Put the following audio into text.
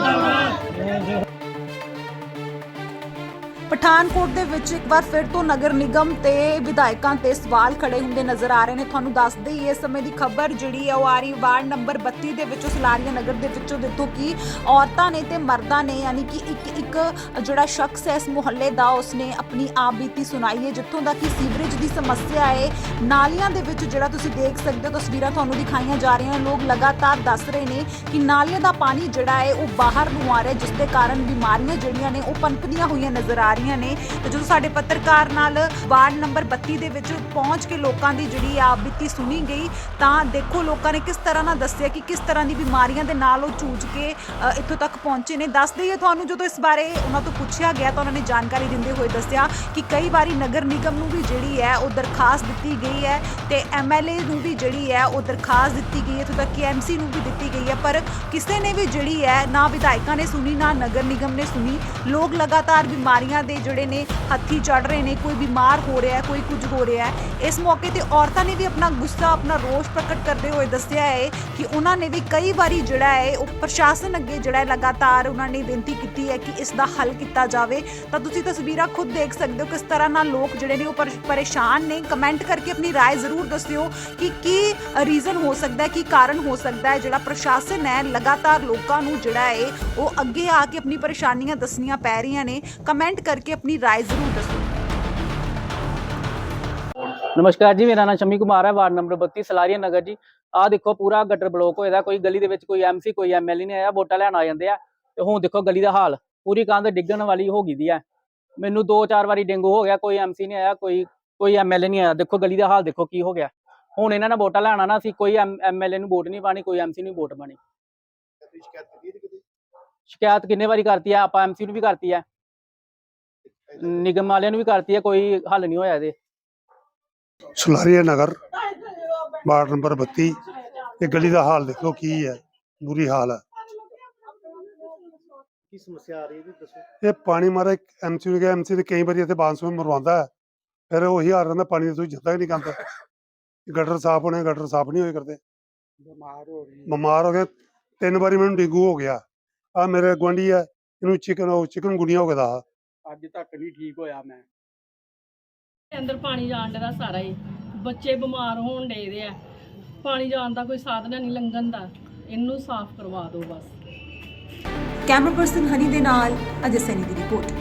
মুর্দাবাদ ਪਠਾਨਕੋਟ ਦੇ ਵਿੱਚ ਇੱਕ ਵਾਰ ਫਿਰ ਤੋਂ ਨਗਰ ਨਿਗਮ ਤੇ ਵਿਧਾਇਕਾਂ ਤੇ ਸਵਾਲ ਖੜੇ ਹੁੰਦੇ ਨਜ਼ਰ ਆ ਰਹੇ ਨੇ। ਤੁਹਾਨੂੰ ਦੱਸ ਦੇਈ ਇਸ ਸਮੇਂ ਦੀ ਖਬਰ ਜਿਹੜੀ ਹੈ ਉਹ ਆ ਰਹੀ ਵਾਰਡ ਨੰਬਰ 32 ਦੇ ਵਿੱਚੋਂ, ਸਲਾਰੀਆ ਨਗਰ ਦੇ ਵਿੱਚੋਂ ਜਿੱਥੋਂ ਕਿ ਔਰਤਾਂ ਨੇ ਤੇ ਮਰਦਾਂ ਨੇ, ਯਾਨੀ ਕਿ ਇੱਕ ਇੱਕ ਜਿਹੜਾ ਸ਼ਖਸ ਹੈ, ਇਸ ਮੁਹੱਲੇ ਦਾ ਉਸਨੇ ਆਪਣੀ ਆਪ ਬੀਤੀ ਸੁਣਾਈ ਹੈ, ਜਿੱਥੋਂ ਦਾ ਕਿ ਸੀਵਰੇਜ ਦੀ ਸਮੱਸਿਆ ਹੈ। ਨਾਲੀਆਂ ਦੇ ਵਿੱਚ ਜਿਹੜਾ ਤੁਸੀਂ ਦੇਖ ਸਕਦੇ ਹੋ, ਤਸਵੀਰਾਂ ਤੁਹਾਨੂੰ ਦਿਖਾਈਆਂ ਜਾ ਰਹੀਆਂ ਨੇ। ਲੋਕ ਲਗਾਤਾਰ ਦੱਸ ਰਹੇ ਨੇ ਕਿ ਨਾਲੀਆਂ ਦਾ ਪਾਣੀ ਜਿਹੜਾ ਹੈ, ਉਹ ਬਾਹਰ ਨੂੰ ਆ ਰਿਹਾ ਜਿਸ ਦੇ ਕਾਰਨ ਬਿਮਾਰੀਆਂ ਜਿਹੜੀਆਂ ਨੇ, ਉਹ ਪਨਪਦੀਆਂ ਹੋਈਆਂ ਨਜ਼ਰ ਆ ਰਹੀਆਂ ਨੇ ਤੇ ਜਦੋਂ ਸਾਡੇ ਪੱਤਰਕਾਰ ਨਾਲ ਵਾਰਡ ਨੰਬਰ 32 ਦੇ ਵਿੱਚ ਪਹੁੰਚ ਕੇ ਲੋਕਾਂ ਦੀ ਜਿਹੜੀ ਆ ਬੀਤੀ ਸੁਣੀ ਗਈ ਤਾਂ ਦੇਖੋ ਲੋਕਾਂ ਨੇ ਕਿਸ ਤਰ੍ਹਾਂ ਨਾਲ ਦੱਸਿਆ ਕਿ ਕਿਸ ਤਰ੍ਹਾਂ ਦੀ ਬਿਮਾਰੀਆਂ ਦੇ ਨਾਲ ਉਹ ਜੂਝ ਕੇ ਅ, ਇੱਥੋਂ ਤੱਕ ਪਹੁੰਚੇ ਨੇ। ਦੱਸ ਦਈਏ ਤੁਹਾਨੂੰ ਜਦੋਂ ਇਸ ਬਾਰੇ ਉਹਨਾਂ ਤੋਂ ਪੁੱਛਿਆ ਗਿਆ ਤਾਂ ਉਹਨਾਂ ਨੇ ਜਾਣਕਾਰੀ ਦਿੰਦੇ ਹੋਏ ਦੱਸਿਆ ਕਿ ਕਈ ਵਾਰੀ ਨਗਰ ਨਿਗਮ ਨੂੰ ਵੀ ਜਿਹੜੀ ਹੈ ਉਹ ਦਰਖਾਸਤ ਦਿੱਤੀ ਗਈ ਹੈ ਤੇ ਐਮਐਲਏ ਨੂੰ ਵੀ ਜਿਹੜੀ ਹੈ ਉਹ ਦਰਖਾਸਤ ਦਿੱਤੀ ਗਈ ਹੈ ਇੱਥੋਂ ਤੱਕ ਕਿ ਐਮਸੀ ਨੂੰ ਵੀ ਦਿੱਤੀ ਗਈ ਹੈ। ਪਰ ਕਿਸੇ ਨੇ ਵੀ ਜਿਹੜੀ ਹੈ ਨਾ ਵਿਧਾਇਕਾਂ ਨੇ ਸੁਣੀ ਨਾ ਨਗਰ ਨਿਗਮ ਨੇ ਸੁਣੀ ਲੋਕ ਲਗਾਤਾਰ ਬਿਮਾਰੀਆਂ ਦੇ ਜਿਹੜੇ ਨੇ ਹੱਥੀ ਚੜ ਰਹੇ ਨੇ ਕੋਈ ਬਿਮਾਰ ਹੋ ਰਿਹਾ ਹੈ ਕੋਈ ਕੁਝ ਹੋ ਰਿਹਾ ਹੈ ਇਸ ਮੌਕੇ ਤੇ ਔਰਤਾਂ ਨੇ ਵੀ ਆਪਣਾ ਗੁੱਸਾ ਆਪਣਾ ਰੋਸ਼ ਪ੍ਰਗਟ ਕਰਦੇ ਹੋਏ ਦੱਸਿਆ ਹੈ ਕਿ ਉਹਨਾਂ ਨੇ ਵੀ ਕਈ ਵਾਰੀ ਜਿਹੜਾ ਹੈ ਉਹ ਪ੍ਰਸ਼ਾਸਨ ਅੱਗੇ ਜਿਹੜਾ ਹੈ ਲਗਾਤਾਰ ਉਹਨਾਂ ਨੇ ਬੇਨਤੀ ਕੀਤੀ ਹੈ ਕਿ ਇਸ ਦਾ ਹੱਲ ਕੀਤਾ ਜਾਵੇ ਤਾਂ ਤੁਸੀਂ ਤਸਵੀਰਾਂ ਖੁਦ ਦੇਖ ਸਕਦੇ ਹੋ ਕਿਸ ਤਰ੍ਹਾਂ ਨਾਲ ਲੋਕ ਜਿਹੜੇ ਨੇ ਉਹ ਪਰ- ਪਰੇਸ਼ਾਨ ਨੇ ਕਮੈਂਟ ਕਰਕੇ ਆਪਣੀ رائے ਜ਼ਰੂਰ ਦੱਸਿਓ ਕਿ ਕੀ ਰੀਜ਼ਨ ਹੋ ਸਕਦਾ ਹੈ ਕੀ ਕਾਰਨ ਹੋ ਸਕਦਾ ਹੈ ਜਿਹੜਾ ਪ੍ਰਸ਼ਾਸਨ ਹੈ ਲਗਾਤਾਰ ਲੋਕਾਂ ਨੂੰ ਜਿਹੜਾ ਹੈ ਉਹ ਅੱਗੇ ਆ ਕੇ ਆਪਣੀ ਪਰੇਸ਼ਾਨੀਆਂ ਦੱਸਣੀਆਂ ਪੈ ਰਹੀਆਂ ਨੇ ਕਮੈਂਟ ਕਰਕੇ ਆਪਣੀ رائے ਜ਼ਰੂਰ ਦੱਸੋ ਨਮਸਕਾਰ ਜੀ ਮੇਰਾ ਨਾਮ ਸ਼ਮੀ ਕੁਮਾਰ ਹੈ ਵਾਰਡ ਨੰਬਰ 32 ਸਲਾਰੀਆ ਨਗਰ ਜੀ ਆਹ ਦੇਖੋ ਪੂਰਾ ਗਟਰ ਬਲੌਕ ਹੋਇਆ ਦਾ ਕੋਈ ਗਲੀ ਦੇ ਵਿੱਚ ਕੋਈ ਐਮਸੀ ਕੋਈ ਐਮਐਲਏ ਨਹੀਂ ਆਇਆ ਵੋਟਾਂ ਲੈਣ ਆ ਜਾਂਦੇ ਆ ਤੇ ਹੁਣ ਦੇਖੋ ਗਲੀ ਦਾ ਹਾਲ ਪੂਰੀ ਕੰਧ ਡਿੱਗਣ ਵਾਲੀ ਹੋ ਗਈ ਦੀ ਹੈ ਮੈਨੂੰ ਦੋ ਚਾਰ ਵਾਰੀ ਡੇਂਗੂ ਹੋ ਗਿਆ ਕੋਈ ਐਮਸੀ ਨਹੀਂ ਆਇਆ ਕੋਈ ਕੋਈ ਐਮਐਲਏ ਨਹੀਂ ਆਇਆ ਦੇਖੋ ਗਲੀ ਦਾ ਹਾਲ ਦੇਖੋ ਕੀ ਹੋ ਗਿਆ ਹੁਣ ਇਹਨਾਂ ਨੇ ਵੋਟਾਂ ਲੈਣ ਆਣਾ ਸੀ ਕੋਈ ਐਮਐਲਏ ਨੂੰ ਵੋਟ ਨਹੀਂ ਪਾਣੀ ਕੋਈ ਐਮਸੀ ਨੂੰ ਵੋਟ ਪਾਣੀ ਕਦੀ ਸ਼ਿਕਾਇਤ ਕੀਤੀ ਇਹਦੀ ਕਦੇ ਸ਼ਿਕਾਇਤ ਕਿੰਨੇ ਵਾਰੀ ਕਰਤੀ ਆ ਆਪਾਂ ਐਮਸੀ ਨੂੰ ਵੀ ਕਰਤੀ ਆ ਨਿਗਮ ਵਾਲਿਆਂ ਨੂੰ ਵੀ ਕਰਤੀ ਆ ਕੋਈ ਹੱਲ ਨਹੀਂ ਹੋਇਆ ਇਹਦੇ। ਸੁਲਾਰੀਆ ਨਗਰ ਵਾਰਡ ਨੰਬਰ 32 ਇਹ ਗਲੀ ਦਾ ਹਾਲ ਦੇਖੋ ਕੀ ਹੈ ਬੁਰੀ ਹਾਲ ਹੈ। ਕੀ ਸਮੱਸਿਆ ਆ ਰਹੀ ਹੈ ਜੀ ਦੱਸੋ। ਇਹ ਪਾਣੀ ਮਾਰੇ ਐਮਸੀ ਨੂੰ ਗਿਆ ਐਮਸੀ ਤੇ ਕਈ ਵਾਰੀ ਇੱਥੇ ਬਾਂਸਵੇਂ ਮਰਵਾਉਂਦਾ ਹੈ। ਫਿਰ ਉਹੀ ਹਾਲ ਰਹਿੰਦਾ ਪਾਣੀ ਦਾ ਤੁਸੀਂ ਜੱਦਾ ਹੀ ਨਹੀਂ ਕੰਦਾ ਗਟਰ ਸਾਫ਼ ਹੋਣੇ ਗਟਰ ਸਾਫ਼ ਨਹੀਂ ਹੋਏ ਕਰਦੇ। ਬਿਮਾਰ ਹੋ ਰਹੀ ਬਿਮਾਰ ਹੋ ਗਏ ਤਿੰਨ ਵਾਰੀ ਮੈਨੂੰ ਡੇਂਗੂ ਹੋ ਗਿਆ। ਆ ਮੇਰੇ ਗੁਆਂਢੀ ਹੈ ਇਹਨੂੰ ਚਿਕਨ ਉਹ ਚਿਕਨ ਗੁਨੀਆ ਹੋ ਗਿਆ ਦਾ। ਅੱਜ ਤੱਕ ਨਹੀਂ ਠੀਕ ਹੋਇਆ ਮੈਂ। ਅੰਦਰ ਪਾਣੀ ਜਾਣ ਦਾ ਸਾਰਾ ਹੀ ਬੱਚੇ ਬਿਮਾਰ ਹੋਣ ਡੇ ਦੇ ਆ। ਪਾਣੀ ਜਾਣ ਦਾ ਕੋਈ ਸਾਧਨ ਨਹੀਂ ਲੰਘਣ ਦਾ। ਇਹਨੂੰ ਸਾਫ਼ ਕਰਵਾ ਦਿਓ ਬਸ। ਕੈਮਰਾ ਪਰਸਨ ਹਨੀ ਦੇ ਨਾਲ ਅਜੇ ਸੈਨੀ ਦੀ ਰਿਪੋਰਟ।